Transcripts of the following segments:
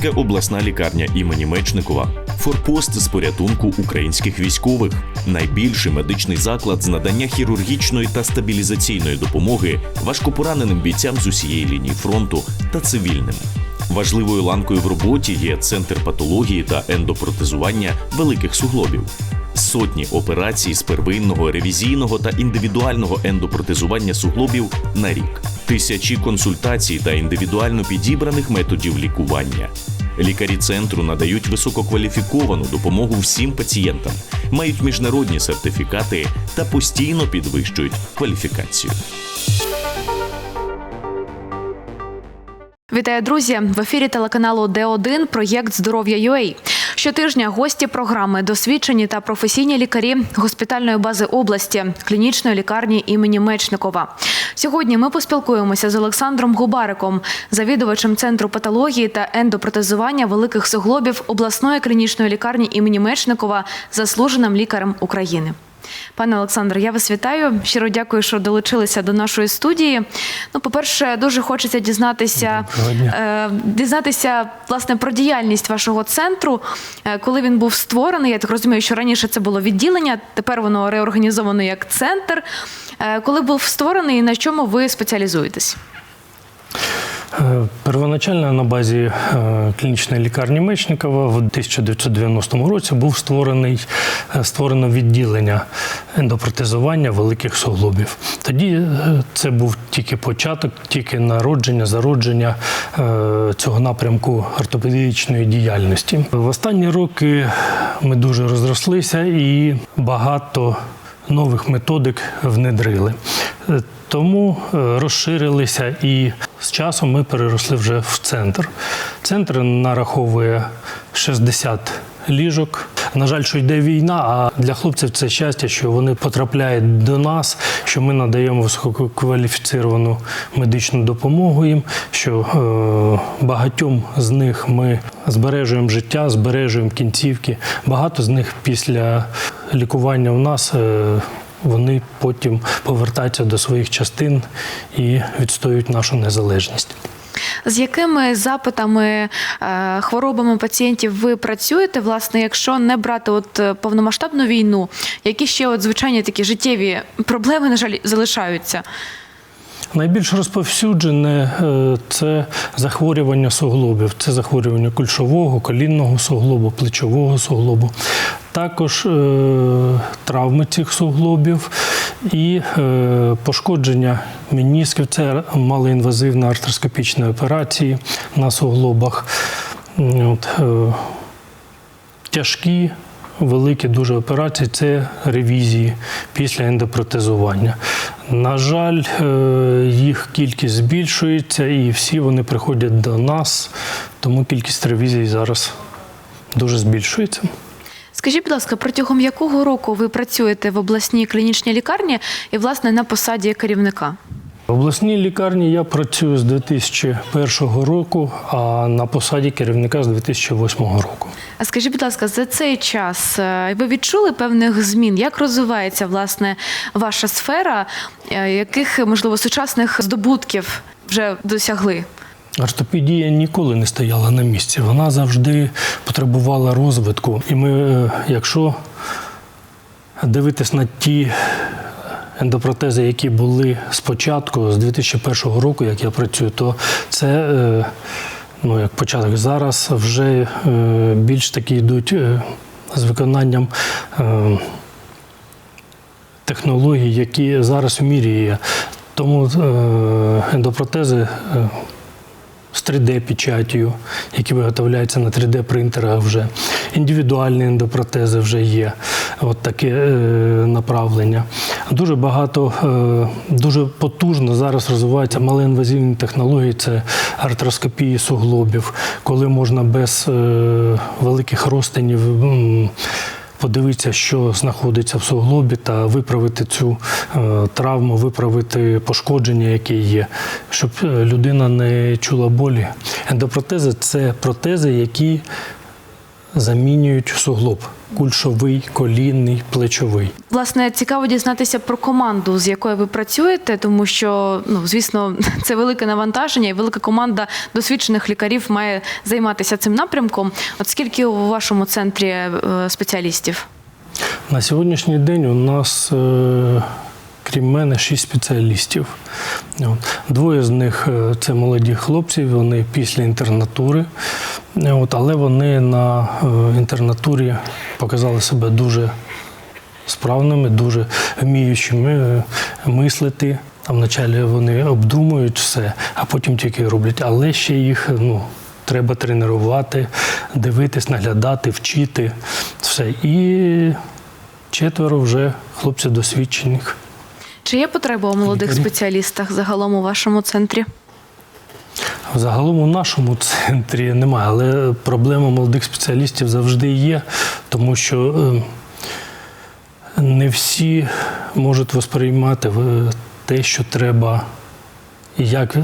Дніпропетровська обласна лікарня імені Мечникова, форпост з порятунку українських військових, найбільший медичний заклад з надання хірургічної та стабілізаційної допомоги важкопораненим бійцям з усієї лінії фронту та цивільним. Важливою ланкою в роботі є центр патології та ендопротезування великих суглобів. Сотні операцій з первинного, ревізійного та індивідуального ендопротезування суглобів на рік, тисячі консультацій та індивідуально підібраних методів лікування. Лікарі центру надають висококваліфіковану допомогу всім пацієнтам, мають міжнародні сертифікати та постійно підвищують кваліфікацію. Вітаю, друзі! В ефірі телеканалу Д1 проєкт Здоров'я UA. Щотижня гості програми досвідчені та професійні лікарі госпітальної бази області клінічної лікарні імені Мечникова. Сьогодні ми поспілкуємося з Олександром Губариком, завідувачем центру патології та ендопротезування великих суглобів обласної клінічної лікарні імені Мечникова, заслуженим лікарем України. Пане Олександр, я вас вітаю. Щиро дякую, що долучилися до нашої студії. Ну, по-перше, дуже хочеться дізнатися, е, дізнатися власне про діяльність вашого центру, Е, коли він був створений. Я так розумію, що раніше це було відділення, тепер воно реорганізовано як центр. Е, Коли був створений, і на чому ви спеціалізуєтесь? Е, Первоначально на базі е, клінічної лікарні Мечникова в 1990 році був створений е, створено відділення ендопротезування великих суглобів. Тоді це був тільки початок, тільки народження, зародження цього напрямку ортопедичної діяльності. В останні роки ми дуже розрослися і багато нових методик внедрили. Е, Тому е, розширилися і з часом ми переросли вже в центр. Центр нараховує 60 ліжок. На жаль, що йде війна, а для хлопців це щастя, що вони потрапляють до нас, що ми надаємо висококваліфіціровану медичну допомогу їм, що е, багатьом з них ми збережуємо життя, збережуємо кінцівки. Багато з них після лікування у нас. Е, вони потім повертаються до своїх частин і відстоюють нашу незалежність. З якими запитами, е, хворобами пацієнтів ви працюєте, власне, якщо не брати от е, повномасштабну війну, які ще от звичайні такі життєві проблеми, на жаль, залишаються? Найбільш розповсюджене е, це захворювання суглобів, це захворювання кульшового, колінного суглобу, плечового суглобу. Також е, травми цих суглобів і е, пошкодження менісків. Це малоінвазивні артроскопічні операції на суглобах. От, тяжкі, великі дуже операції це ревізії після ендопротезування. На жаль, е, їх кількість збільшується і всі вони приходять до нас, тому кількість ревізій зараз дуже збільшується. Скажіть, будь ласка, протягом якого року ви працюєте в обласній клінічній лікарні і, власне, на посаді керівника? В обласній лікарні я працюю з 2001 року, а на посаді керівника з 2008 року. А скажіть, будь ласка, за цей час е, ви відчули певних змін? Як розвивається власне ваша сфера? Е, Яких можливо сучасних здобутків вже досягли? Ортопедія ніколи не стояла на місці. Вона завжди потребувала розвитку. І ми, е, якщо дивитись на ті ендопротези, які були спочатку, з 2001 року, як я працюю, то це е, ну, як початок. Зараз вже е, більш такі йдуть е, з виконанням. е, Технологій, які зараз в мірі є. Тому е, ендопротези з 3D-печаттю, які виготовляються на 3D-принтерах вже. Індивідуальні ендопротези вже є. От таке е, направлення. Дуже багато, е, дуже потужно зараз розвиваються малоінвазивні технології, це артроскопії суглобів, коли можна без е, великих розтинів. м, подивитися, що знаходиться в суглобі, та виправити цю е, травму, виправити пошкодження, яке є, щоб е, людина не чула болі. Ендопротези це протези, які замінюють суглоб кульшовий, колінний, плечовий. Власне, цікаво дізнатися про команду, з якою ви працюєте, тому що ну звісно, це велике навантаження, і велика команда досвідчених лікарів має займатися цим напрямком. От скільки у вашому центрі е, спеціалістів? На сьогоднішній день у нас, е, крім мене, шість спеціалістів. Двоє з них е, це молоді хлопці, вони після інтернатури. Е, але вони на е, інтернатурі показали себе дуже справними, дуже вміючими мислити. Там вначалі вони обдумують все, а потім тільки роблять. Але ще їх ну, треба тренувати, дивитись, наглядати, вчити. Все. І четверо вже хлопців досвідчених. Чи є потреба у молодих спеціалістах загалом у вашому центрі? Загалом у нашому центрі немає, але проблема молодих спеціалістів завжди є, тому що е, не всі можуть восприймати те, що треба, як е,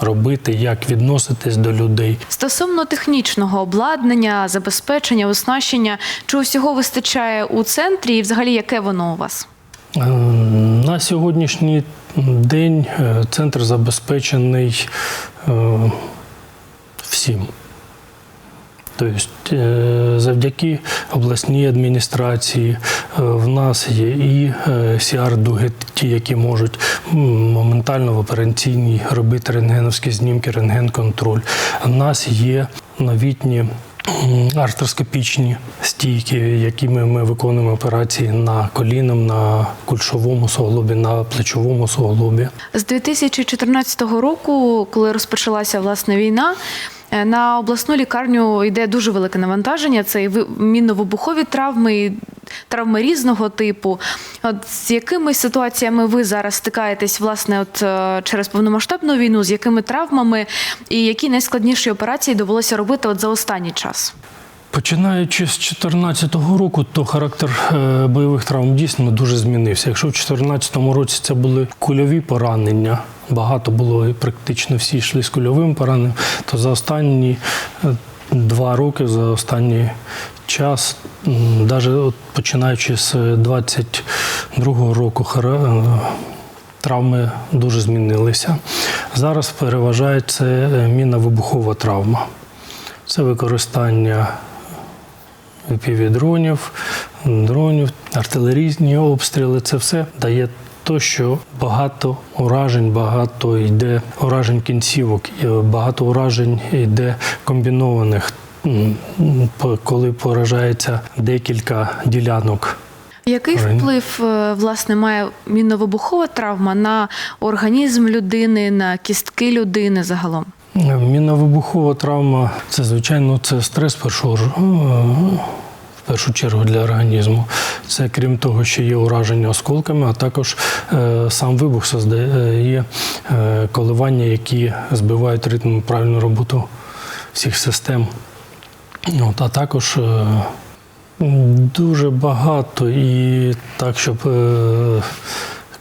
робити, як відноситись до людей. Стосовно технічного обладнання, забезпечення, оснащення, чи усього вистачає у центрі, і взагалі яке воно у вас? Е, На сьогоднішній день е, центр забезпечений е, всім. Тобто, е, завдяки обласній адміністрації в нас є і CR-дуги, ті, які можуть моментально в операційній робити рентгеновські знімки, рентген-контроль. У нас є новітні артроскопічні стійки, якими ми виконуємо операції на коліном, на кульшовому суглобі, на плечовому суглобі. З 2014 року, коли розпочалася власне війна, на обласну лікарню йде дуже велике навантаження. Це і мінно-вибухові травми, і травми різного типу. От з якими ситуаціями ви зараз стикаєтесь, власне, от е, через повномасштабну війну, з якими травмами і які найскладніші операції довелося робити от за останній час? Починаючи з 2014 року, то характер е, бойових травм дійсно дуже змінився. Якщо в 2014 році це були кульові поранення, багато було і практично всі йшли з кульовим пораненням, то за останні е, два роки, за останній час, навіть починаючи з 22 року, е, травми дуже змінилися. Зараз переважає це мінно-вибухова травма. Це використання півдронів, дронів, артилерійні обстріли. Це все дає то, що багато уражень, багато йде уражень кінцівок, багато уражень йде комбінованих, коли поражається декілька ділянок. Який вплив е, власне має мінно-вибухова травма на організм людини, на кістки людини загалом? Мінно-вибухова травма це, звичайно, це стрес е, в першу чергу для організму. Це крім того, що є ураження осколками, а також е, сам вибух создає е, коливання, які збивають ритм правильну роботу всіх систем. От, а також е, дуже багато і так, щоб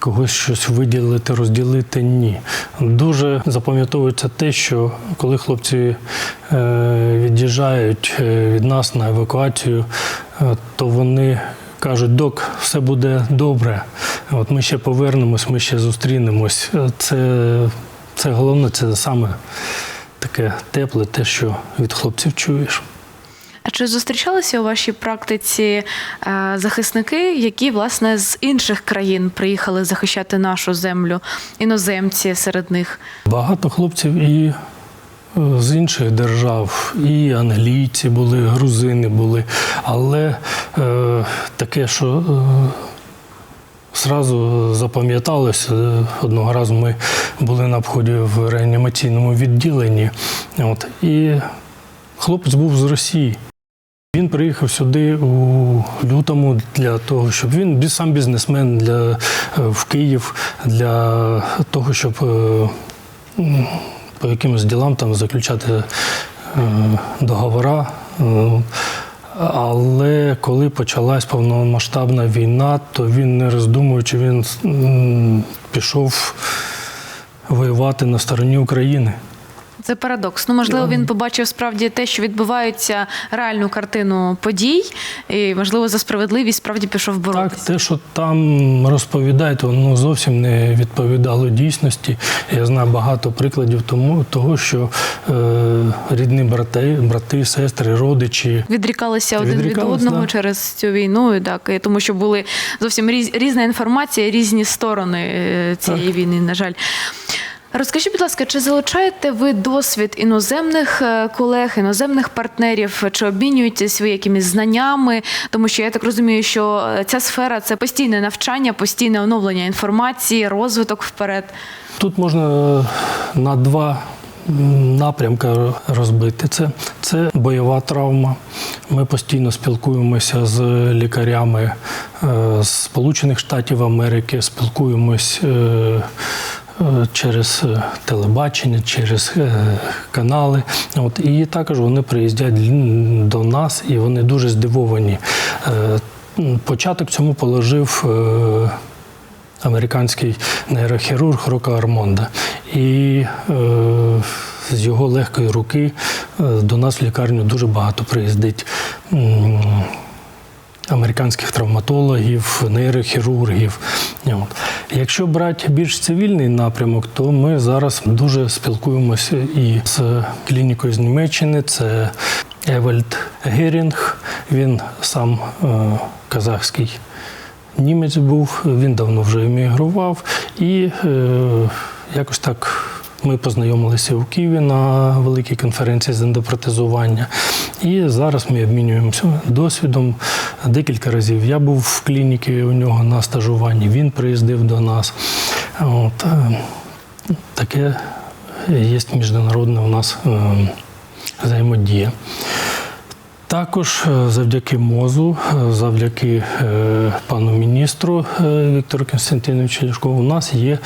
когось щось виділити, розділити ні. Дуже запам'ятовується те, що коли хлопці е, від'їжджають е, від нас на евакуацію, е, то вони кажуть, док, все буде добре. От ми ще повернемось, ми ще зустрінемось. Це, це головне, це саме таке тепле, те, що від хлопців чуєш. А чи зустрічалися у вашій практиці е, захисники, які власне з інших країн приїхали захищати нашу землю, іноземці серед них? Багато хлопців і е, з інших держав, і англійці були, грузини були. Але е, таке, що е, зразу запам'яталося, е, одного разу ми були на обході в реанімаційному відділенні. От, і хлопець був з Росії. Він приїхав сюди у лютому для того, щоб він сам бізнесмен для, е, в Київ для того, щоб е, по якимось ділам там заключати е, договора. Але коли почалась повномасштабна війна, то він не роздумуючи, він пішов воювати на стороні України. Це парадокс. Ну, можливо, він побачив справді те, що відбувається реальну картину подій, і можливо за справедливість справді пішов Так, те, що там розповідають, воно зовсім не відповідало дійсності. Я знаю багато прикладів тому, того, що е, рідні брати, брати, сестри, родичі Відрікалися один від одного да. через цю війну, і так і тому, що були зовсім різ, різна інформація, різні сторони е, цієї війни. На жаль. Розкажіть, будь ласка, чи залучаєте ви досвід іноземних е, колег, іноземних партнерів, чи обмінюєтесь ви якимись знаннями? Тому що я так розумію, що е, ця сфера це постійне навчання, постійне оновлення інформації, розвиток вперед. Тут можна е, на два напрямки розбити. Це, це бойова травма. Ми постійно спілкуємося з лікарями з Сполучених Штатів Америки, спілкуємось. Е, Через е, телебачення, через е, канали. От, і також вони приїздять до нас і вони дуже здивовані. Початок цьому положив американський нейрохірург Рока Армонда. І з його легкої руки до нас в лікарню дуже багато приїздить. Американських травматологів, нейрохірургів. Якщо брати більш цивільний напрямок, то ми зараз дуже спілкуємося і з клінікою з Німеччини. Це Евальд Герінг. Він сам е, казахський німець був, він давно вже емігрував, і е, якось так ми познайомилися у Києві на великій конференції з ендопротезування. І зараз ми обмінюємося досвідом. Декілька разів я був в клініці у нього на стажуванні, він приїздив до нас. От, е, таке є міжнародна у нас е, взаємодія. Також е, завдяки МОЗу, завдяки пану міністру Віктору Константиновичу Ляшкову, у нас є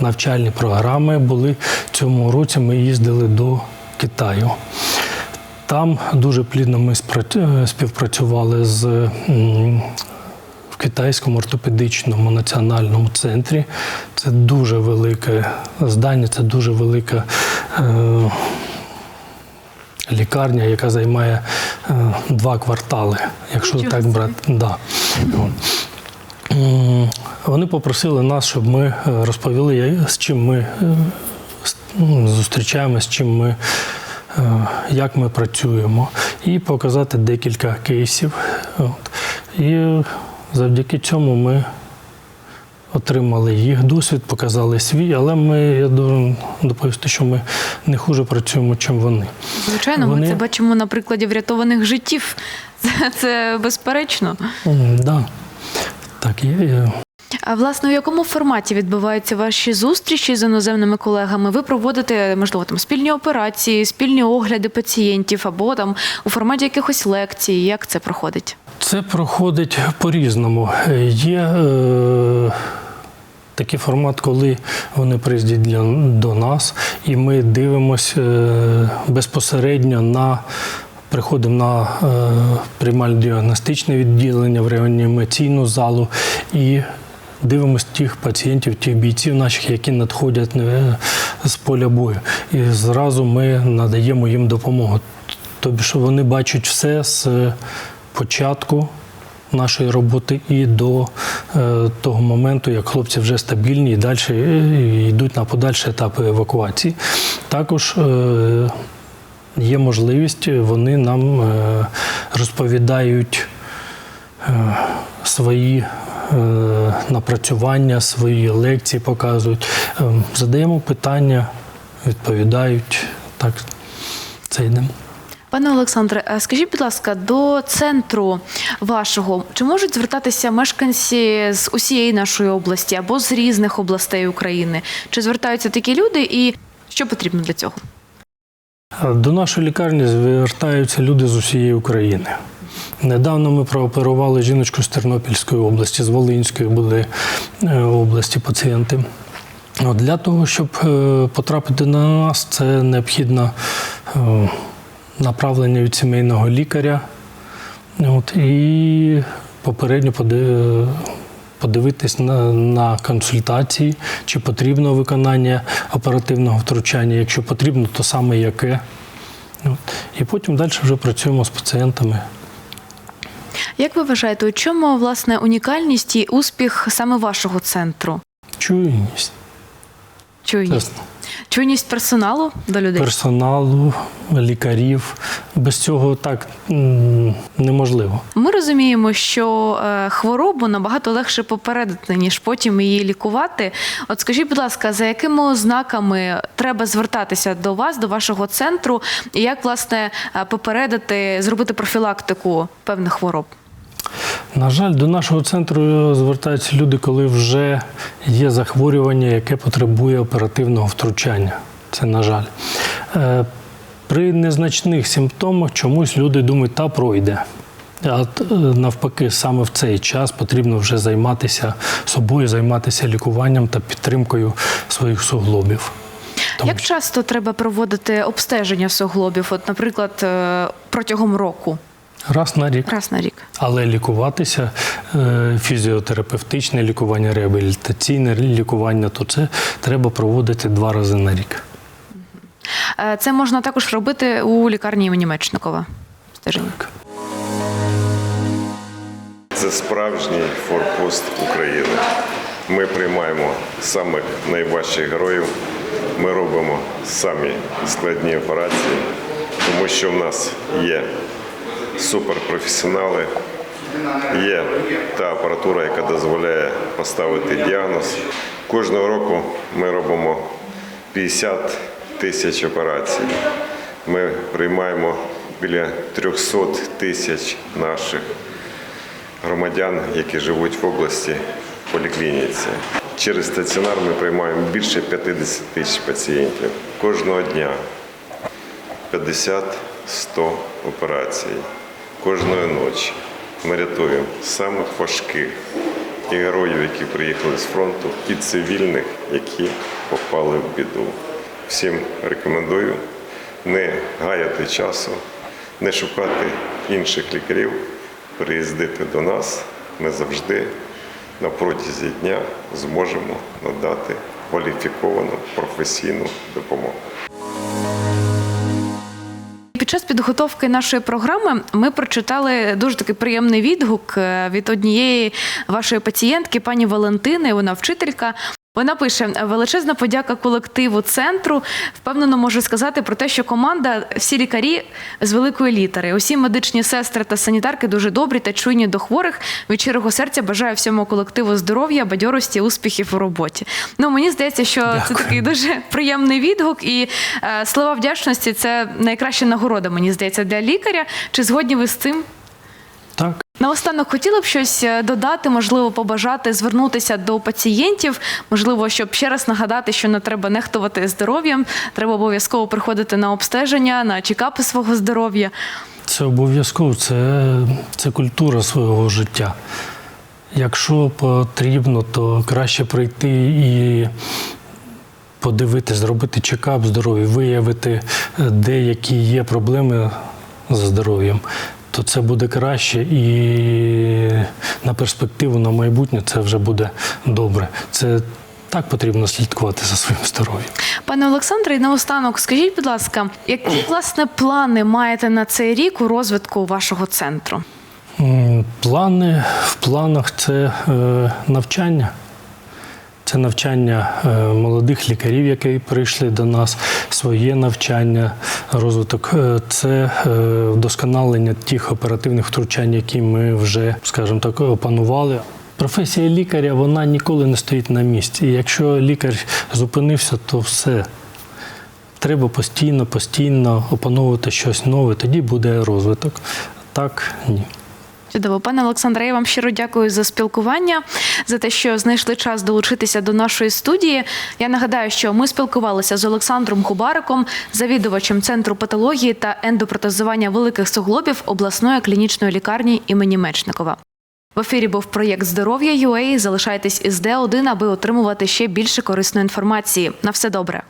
навчальні програми. Були цьому році. Ми їздили до Китаю. Там дуже плідно ми е, співпрацювали з в китайському ортопедичному національному центрі. Це дуже велике здання, це дуже велика. Е, лікарня, яка займає е, два квартали, якщо Нічого так брати. Да. Вони попросили нас, щоб ми е, розповіли, з чим ми е, ну, зустрічаємося, з чим ми. е, Як ми працюємо, і показати декілька кейсів. От. І завдяки цьому ми отримали їх досвід, показали свій, але ми, я должен доповісти, що ми не хуже працюємо, чим вони. Звичайно, ми це бачимо на прикладі врятованих життів. Це, це безперечно. Да. Так, є. А власне, у якому форматі відбуваються ваші зустрічі з іноземними колегами? Ви проводите, можливо, там спільні операції, спільні огляди пацієнтів або там у форматі якихось лекцій. Як це проходить? Це проходить по-різному. Є е, такий формат, коли вони приїздять для, до нас, і ми дивимося е, безпосередньо на. Приходимо на е, приймально-діагностичне відділення в реанімаційну залу і дивимося тих пацієнтів, тих бійців наших, які надходять е, з поля бою. І зразу ми надаємо їм допомогу. Тобто, що вони бачать все з початку нашої роботи і до е, того моменту, як хлопці вже стабільні і далі е, йдуть на подальші етапи евакуації. Також є можливість, вони нам розповідають свої напрацювання, свої лекції показують. Е, Задаємо питання, відповідають. Так, це йдемо. Пане Олександре, скажіть, будь ласка, до центру вашого чи можуть звертатися мешканці з усієї нашої області або з різних областей України? Чи звертаються такі люди, і що потрібно для цього? До нашої лікарні звертаються люди з усієї України. Недавно ми прооперували жіночку з Тернопільської області, з Волинської були е, області пацієнти. Для того, щоб е, потрапити на нас, це необхідно е, направлення від сімейного лікаря. От, і попередньо подивитись на, на консультації, чи потрібно виконання оперативного втручання. Якщо потрібно, то саме яке. От. І потім далі вже працюємо з пацієнтами. Як ви вважаєте, у чому власне унікальність і успіх саме вашого центру? Чуйність, Чуйність. чесно. Чуйність персоналу до людей. персоналу, лікарів. Без цього так неможливо. Ми розуміємо, що е, хворобу набагато легше попередити, ніж потім її лікувати. От скажіть, будь ласка, за якими ознаками треба звертатися до вас, до вашого центру, і як власне е, попередити, зробити профілактику певних хвороб? На жаль, до нашого центру звертаються люди, коли вже є захворювання, яке потребує оперативного втручання. Це на жаль. Е, При незначних симптомах чомусь люди думають, та пройде. А е, навпаки, саме в цей час потрібно вже займатися собою, займатися лікуванням та підтримкою своїх суглобів. Тому Як часто треба проводити обстеження суглобів? От, наприклад, е, протягом року, Раз на рік. раз на рік. Але лікуватися, е, фізіотерапевтичне лікування, реабілітаційне лікування, то це треба проводити два рази на рік. Е, Це можна також робити у лікарні імені Мечникова. Стеження. Це справжній форпост України. Ми приймаємо самих найважчих героїв. Ми робимо самі складні операції, тому що в нас є суперпрофесіонали, є та апаратура, яка дозволяє поставити діагноз. Кожного року ми робимо 50 тисяч операцій. Ми приймаємо біля 300 тисяч наших громадян, які живуть в області в поліклініці. Через стаціонар ми приймаємо більше 50 тисяч пацієнтів кожного дня. 50-100 операцій кожної ночі. Ми рятуємо самих важких і героїв, які приїхали з фронту, і цивільних, які попали в біду. Всім рекомендую не гаяти часу, не шукати інших лікарів, приїздити до нас. Ми завжди на протязі дня зможемо надати кваліфіковану професійну допомогу. Час підготовки нашої програми ми прочитали дуже такий приємний відгук е, від однієї вашої пацієнтки, пані Валентини. Вона вчителька. Вона пише величезна подяка колективу центру. Впевнено можу сказати про те, що команда, всі лікарі з великої літери, усі медичні сестри та санітарки дуже добрі та чуйні до хворих. Від щирого серця бажаю всьому колективу здоров'я, бадьорості, успіхів у роботі. Ну мені здається, що це такий дуже приємний відгук, і е, слова вдячності це найкраща нагорода, мені здається, для лікаря. Чи згодні ви з цим? Наостанок хотіла б щось е, додати, можливо, побажати, звернутися до пацієнтів, можливо, щоб ще раз нагадати, що не треба нехтувати здоров'ям, треба обов'язково приходити на обстеження, на чекапи свого здоров'я. це обов'язково, це, це культура свого життя. Якщо потрібно, то краще прийти і подивитися, зробити чекап здоров'я, виявити, е, деякі є проблеми з здоров'ям, то це буде краще і на перспективу, на майбутнє це вже буде добре. Це так потрібно слідкувати за своїм здоров'ям. Пане Олександре, і наостанок, скажіть, будь ласка, які власне плани маєте на цей рік у розвитку вашого центру? Плани в планах це е, навчання. Це навчання е, молодих лікарів, які прийшли до нас, своє навчання, розвиток. Е, Це е, вдосконалення тих оперативних втручань, які ми вже, скажімо так, опанували. Професія лікаря вона ніколи не стоїть на місці. І якщо лікар зупинився, то все. Треба постійно, постійно опановувати щось нове, тоді буде розвиток. Так, ні. Чудово, пане Олександре, я вам щиро дякую за спілкування, за те, що знайшли час долучитися до нашої студії. Я нагадаю, що ми спілкувалися з Олександром Кубариком, завідувачем центру патології та ендопротезування великих суглобів обласної клінічної лікарні імені Мечникова. В ефірі був проєкт Здоров'я UA. Залишайтесь із Д1, аби отримувати ще більше корисної інформації. На все добре.